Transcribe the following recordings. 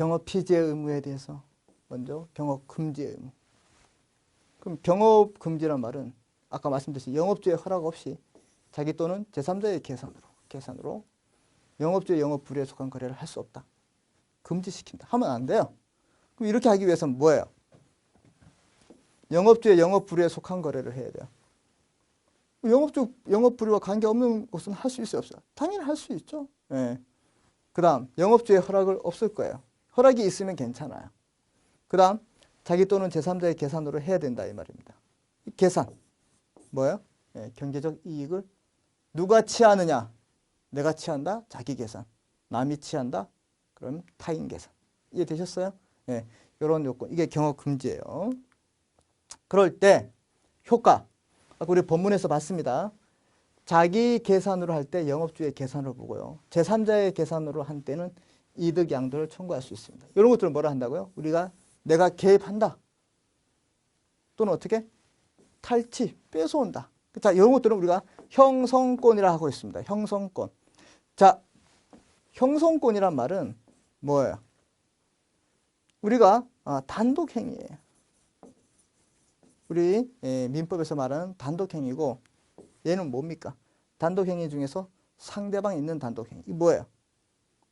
경업 피지의 의무에 대해서 먼저 경업 금지의 의무. 그럼 경업 금지란 말은 아까 말씀드렸듯이 영업주의 허락 없이 자기 또는 제3자의 계산으로 계산으로 영업주의 영업 불에 속한 거래를 할 수 없다. 금지시킨다. 하면 안 돼요. 그럼 이렇게 하기 위해서는 뭐예요? 영업주의 영업 불에 속한 거래를 해야 돼요. 영업주 영업 불의와 관계 없는 것은 할 수 있어요, 없어요? 당연히 할 수 있죠. 예. 그다음 영업주의 허락을 없을 거예요. 허락이 있으면 괜찮아요. 그 다음 자기 또는 제3자의 계산으로 해야 된다 이 말입니다. 이 계산 뭐예요? 예, 경제적 이익을 누가 취하느냐? 내가 취한다? 자기 계산. 남이 취한다? 그럼 타인 계산. 이해되셨어요? 예, 이런 요건. 이게 경업 금지예요. 그럴 때 효과. 아까 우리 본문에서 봤습니다. 자기 계산으로 할 때 영업주의 계산을 보고요. 제3자의 계산으로 한 때는 이득 양도를 청구할 수 있습니다. 이런 것들을 뭐라 한다고요? 우리가 내가 개입한다. 또는 어떻게? 탈취, 뺏어온다. 자, 이런 것들은 우리가 형성권이라 하고 있습니다. 형성권. 자, 형성권이란 말은 뭐예요? 우리가 아, 단독행위예요. 우리 예, 민법에서 말하는 단독행위고 얘는 뭡니까? 단독행위 중에서 상대방 있는 단독행위. 이 뭐예요?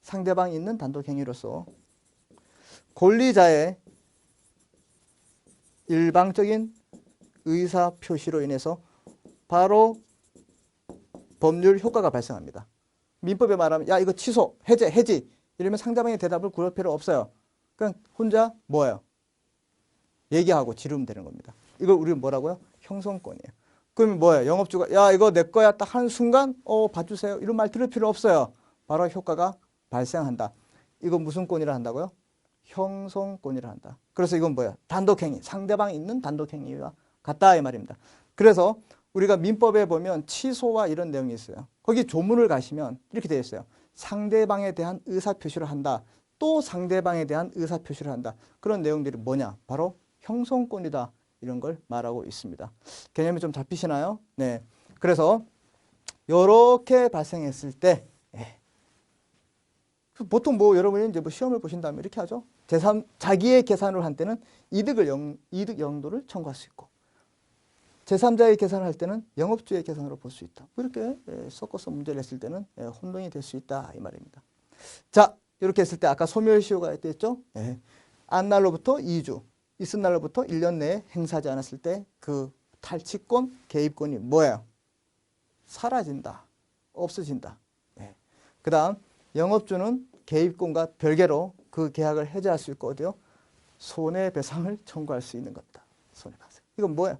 상대방 있는 단독행위로서 권리자의 일방적인 의사 표시로 인해서 바로 법률 효과가 발생합니다. 민법에 말하면 야 이거 취소, 해제, 해지 이러면 상대방의 대답을 구할 필요 없어요. 그냥 혼자 뭐예요? 얘기하고 지르면 되는 겁니다. 이걸 우리는 뭐라고요? 형성권이에요. 그러면 뭐예요? 영업주가 야 이거 내 거야 딱 하는 순간 어 봐주세요. 이런 말 들을 필요 없어요. 바로 효과가 발생한다. 이거 무슨 권이라 한다고요? 형성권이라 한다. 그래서 이건 뭐야? 단독행위, 상대방이 있는 단독행위와 같다 이 말입니다. 그래서 우리가 민법에 보면 취소와 이런 내용이 있어요. 거기 조문을 가시면 이렇게 되어 있어요. 상대방에 대한 의사표시를 한다. 또 상대방에 대한 의사표시를 한다. 그런 내용들이 뭐냐? 바로 형성권이다. 이런 걸 말하고 있습니다. 개념이 좀 잡히시나요? 네. 그래서 이렇게 발생했을 때 예. 보통 뭐 여러분이 이제 뭐 시험을 보신다면 이렇게 하죠. 제3 자기의 계산을 한 때는 이득을 영, 이득 영도를 청구할 수 있고 제3자의 계산을 할 때는 영업주의 계산으로 볼 수 있다. 뭐 이렇게 예, 섞어서 문제를 냈을 때는 예, 혼동이 될 수 있다 이 말입니다. 자 이렇게 했을 때 아까 소멸시효가 있댔죠. 예. 안 날로부터 2주, 있은 날로부터 1년 내에 행사하지 않았을 때 그 탈취권, 개입권이 뭐예요? 사라진다, 없어진다. 예. 그 다음 영업주는 개입권과 별개로 그 계약을 해제할 수 있고 어디요? 손해배상을 청구할 수 있는 겁니다. 손해배상. 이건 뭐예요?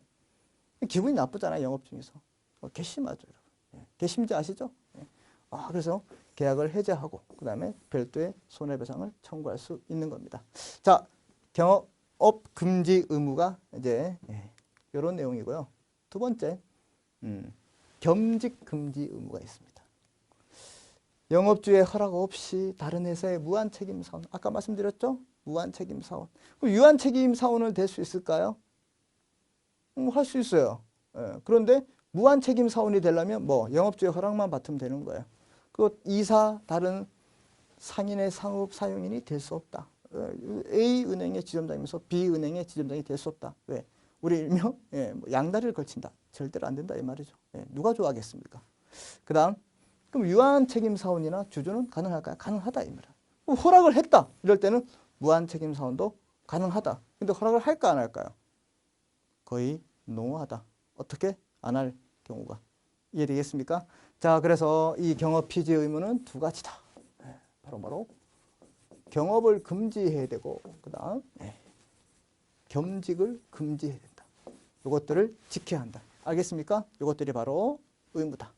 기분이 나쁘잖아요. 영업 중에서. 어, 괘씸하죠. 여러분. 예. 괘씸지 아시죠? 예. 아, 그래서 계약을 해제하고 그 다음에 별도의 손해배상을 청구할 수 있는 겁니다. 자, 경업 금지 의무가 이제 예, 이런 내용이고요. 두 번째, 음, 겸직 금지 의무가 있습니다. 영업주의 허락 없이 다른 회사의 무한 책임 사원. 아까 말씀드렸죠? 무한 책임 사원. 그럼 유한 책임 사원을 될 수 있을까요? 음, 할 수 있어요. 예, 그런데 무한 책임 사원이 되려면 뭐 영업주의 허락만 받으면 되는 거예요. 그 이사 다른 상인의 상업 사용인이 될 수 없다. 예, A 은행의 지점장이면서 B 은행의 지점장이 될 수 없다. 왜? 우리 일명 예, 뭐 양다리를 걸친다. 절대로 안 된다 이 말이죠. 예, 누가 좋아하겠습니까? 그 다음 그럼 유한 책임 사원이나 주주는 가능할까요? 가능하다 이 말이야. 허락을 했다. 이럴 때는 무한 책임 사원도 가능하다. 근데 허락을 할까 안 할까요? 거의 농후하다. 어떻게 안 할 경우가 이해되겠습니까? 자, 그래서 이 경업 피지 의무는 두 가지다. 네, 바로 바로 경업을 금지해야 되고 그다음 네, 겸직을 금지해야 된다. 이것들을 지켜야 한다. 알겠습니까? 이것들이 바로 의무다.